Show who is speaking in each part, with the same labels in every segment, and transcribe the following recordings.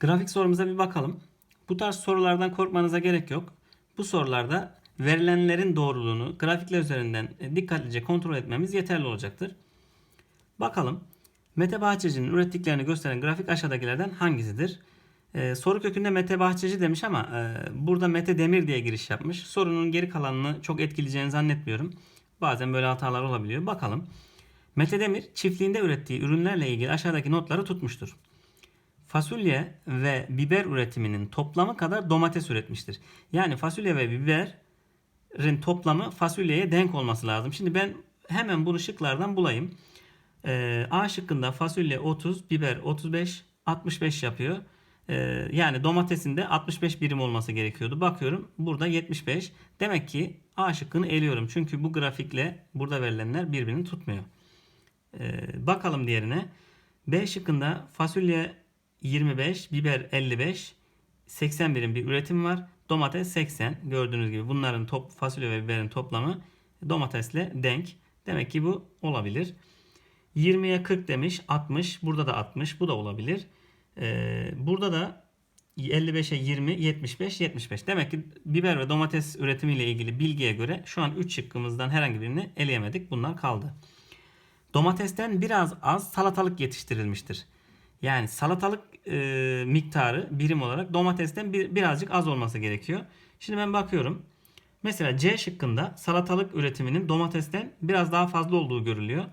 Speaker 1: Grafik sorumuza bir bakalım. Bu tarz sorulardan korkmanıza gerek yok. Bu sorularda verilenlerin doğruluğunu grafikler üzerinden e, dikkatlice kontrol etmemiz yeterli olacaktır. Bakalım. Mete Bahçeci'nin ürettiklerini gösteren grafik aşağıdakilerden hangisidir? Ee, soru kökünde Mete Bahçeci demiş ama e, burada Mete Demir diye giriş yapmış. Sorunun geri kalanını çok etkileyeceğini zannetmiyorum. Bazen böyle hatalar olabiliyor. Bakalım. Mete Demir çiftliğinde ürettiği ürünlerle ilgili aşağıdaki notları tutmuştur. Fasulye ve biber üretiminin toplamı kadar domates üretmiştir. Yani fasulye ve biberin toplamı fasulyeye denk olması lazım. Şimdi ben hemen bunu şıklardan bulayım. Ee, A şıkkında fasulye 30, biber 35, 65 yapıyor. Ee, yani domatesin de 65 birim olması gerekiyordu. Bakıyorum burada 75. Demek ki A şıkkını eliyorum. Çünkü bu grafikle burada verilenler birbirini tutmuyor. Ee, bakalım diğerine. B şıkkında fasulye 25, biber 55, 80 birim bir üretim var. Domates 80. Gördüğünüz gibi bunların top, fasulye ve biberin toplamı domatesle denk. Demek ki bu olabilir. 20'ye 40 demiş 60. Burada da 60. Bu da olabilir. Ee, burada da 55'e 20, 75, 75. Demek ki biber ve domates üretimiyle ilgili bilgiye göre şu an 3 şıkkımızdan herhangi birini eleyemedik. Bunlar kaldı. Domatesten biraz az salatalık yetiştirilmiştir. Yani salatalık e, miktarı birim olarak domatesten bir, birazcık az olması gerekiyor. Şimdi ben bakıyorum. Mesela C şıkkında salatalık üretiminin domatesten biraz daha fazla olduğu görülüyor.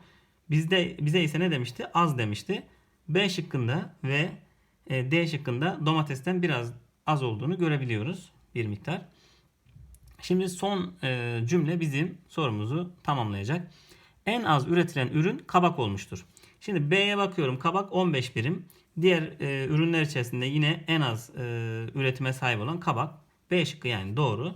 Speaker 1: Bizde bize ise ne demişti? Az demişti. B şıkkında ve e, D şıkkında domatesten biraz az olduğunu görebiliyoruz bir miktar. Şimdi son e, cümle bizim sorumuzu tamamlayacak. En az üretilen ürün kabak olmuştur. Şimdi B'ye bakıyorum. Kabak 15 birim. Diğer e, ürünler içerisinde yine en az e, üretime sahip olan kabak. B şıkkı yani doğru.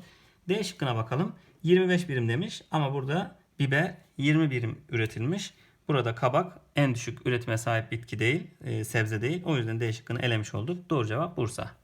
Speaker 1: D şıkkına bakalım. 25 birim demiş ama burada biber 20 birim üretilmiş. Burada kabak en düşük üretime sahip bitki değil, e, sebze değil. O yüzden D şıkkını elemiş olduk. Doğru cevap Bursa.